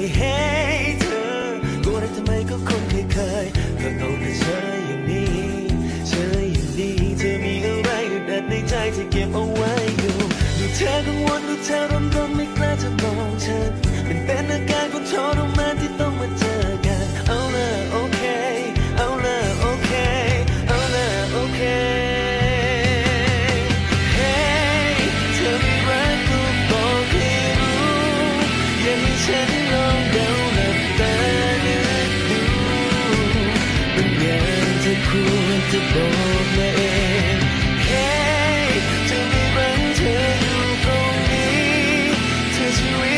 ยเฮ้เธอกลัวรักทำไมก็คนเคยเคยก็เอาแต่เธออย่างนี้เธออย่างนี้เธอมีอะไรอยู่ดัดในใจที่เก็บเอาไว้อยู่ดูเธอกังวลดูเธอร้อนร้อนไม่กล้าจะมองฉันมันเป็นอาการของทรมานที่ต้องมาเจอกันเอาละโอเคเอาละโอเคเอาละโอเคเธอไม่รักก็บอกให้รู้อย่าให้ฉันร จะบอกมาเองเฮ้เธม่รังเธออยู่ตรงนี้เธอชีวิต